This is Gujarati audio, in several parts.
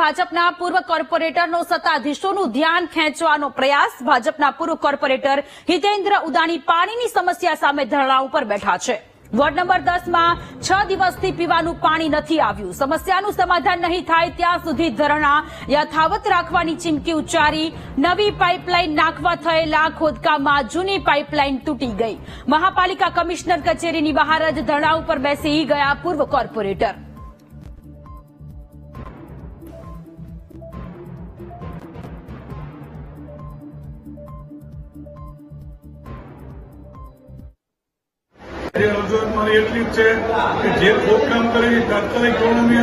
ભાજપના પૂર્વ કોર્પોરેટરનો સત્તાધીશોનું ધ્યાન ખેંચવાનો પ્રયાસ ભાજપના પૂર્વ કોર્પોરેટર હિતેન્દ્ર ઉદાણી પાણીની સમસ્યા સામે ધરણા ઉપર બેઠા છે. વોર્ડ નંબર દસમાં છ દિવસથી પીવાનું પાણી નથી આવ્યું. સમસ્યાનું સમાધાન નહીં થાય ત્યાં સુધી ધરણા યથાવત રાખવાની ચીમકી ઉચ્ચારી નવી પાઇપલાઇન નાખવા થયેલા ખોદકામમાં જૂની પાઇપલાઇન તૂટી ગઈ. મહાપાલિકા કમિશનર કચેરીની બહાર જ ધરણા ઉપર બેસી ગયા પૂર્વ કોર્પોરેટર. રજૂઆત મારી એટલી જ છે કે જે ખોદકામ કરે તાત્કાલિક ધોરણે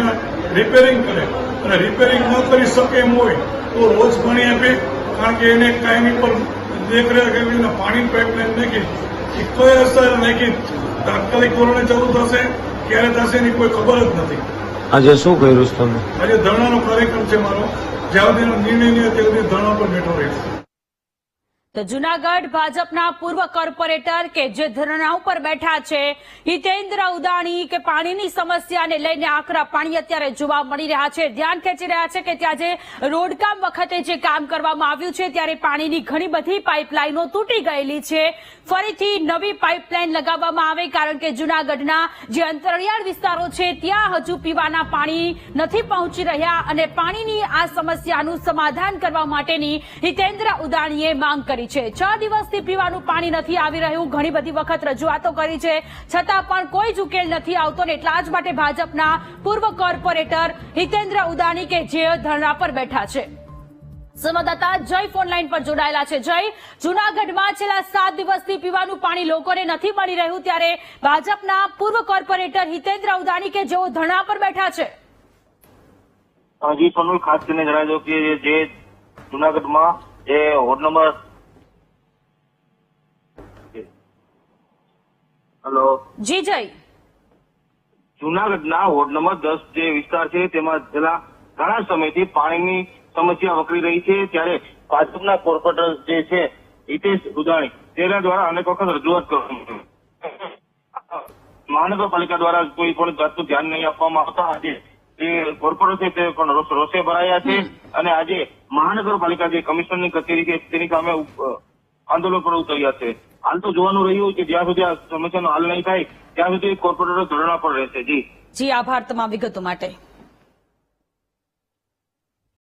રિપેરિંગ કરે. અને રિપેરિંગ ન કરી શકે એમ હોય તો રોજ પાણી આપે કારણ કે એને કાયમી પર દેખરેખ કરવી પાણી પાઇપલાઇન નાખી. એ કઈ અસર નાખી. તાત્કાલિક ધોરણે ચાલુ થશે ક્યારે થશે એની કોઈ ખબર જ નથી. આજે શું કર્યું તમે? આજે ધરણાનો કાર્યક્રમ છે મારો. જ્યાં સુધીનો નિર્ણય નહીં ત્યાં સુધી ધરણા પર બેઠો રહીશ. તો જુનાગઢ ભાજપના પૂર્વ કોર્પોરેટર કે જે ધરણા ઉપર બેઠા છે, હિતેન્દ્ર ઉદાણી કે પાણીની સમસ્યાને લઈને આકરા પાણી અત્યારે જોવા મળી રહ્યા છે. ધ્યાન ખેંચી રહ્યા છે કે ત્યાં જે રોડકામ વખતે જે કામ કરવામાં આવ્યું છે, ત્યારે પાણીની ઘણી બધી પાઇપલાઇનો તૂટી ગયેલી છે. ફરીથી નવી પાઇપલાઇન લગાવવામાં આવે, કારણ કે જુનાગઢના જે અંતરિયાળ વિસ્તારો છે, ત્યાં હજુ પીવાના પાણી નથી પહોંચી રહ્યા અને પાણીની આ સમસ્યાનું સમાધાન કરવા માટેની હિતેન્દ્ર ઉદાણીએ માંગ કરી છે. છ દિવસથી પીવાનું પાણી નથી આવી રહ્યું. ઘણી બધી વખત રજૂઆતો કરી છે. છતાં પણ કોઈ જ ઉકેલ નથી આવતો ને એટલા જ માટે ભાજપના પૂર્વ કોર્પોરેટર હિતેન્દ્ર ઉદાણી કે જે ધરણા પર બેઠા છે. સંવાદદાતા જય ફોન પર જોડાયેલા છે. જય, જુનાગઢમાં છેલ્લા સાત દિવસથી પીવાનું પાણી લોકોને નથી મળી રહ્યું ત્યારે ભાજપના પૂર્વ કોર્પોરેટર હિતેન્દ્ર ઉદાણી કે જેઓ ધરણા પર બેઠા છે. હજી ખાસ કરીને જણાવજો કે જે જુનાગઢમાં જે વોર્ડ નંબર હલો. જી જય. જુનાગઢના વોર્ડ નંબર દસ જે વિસ્તાર છે તેમાં છેલ્લા ઘણા સમયથી પાણીની સમસ્યા વકરી રહી છે. ત્યારે ભાજપના કોર્પોરેટર જે છે હિતેશ ઉદાણી તેના દ્વારા અનેક વખત રજૂઆત કરવામાં મહાનગરપાલિકા દ્વારા કોઈ પણ જાતનું ધ્યાન નહીં આપવામાં આવતા. આજે જે કોર્પોરેટર છે તે પણ રોષે ભરાયા છે. અને આજે મહાનગરપાલિકા જે કમિશનરની કચેરી છે તેની સામે આંદોલન પણ ઉતર્યા છે. હાલ તો જોવાનું રહ્યું કે જ્યાં સુધી આ સમસ્યાનો હાલ નહીં થાય, ત્યાં સુધી કોર્પોરેટર ધરણા પર રહેશે. જી. જી, આભાર તમામ વિગતો માટે.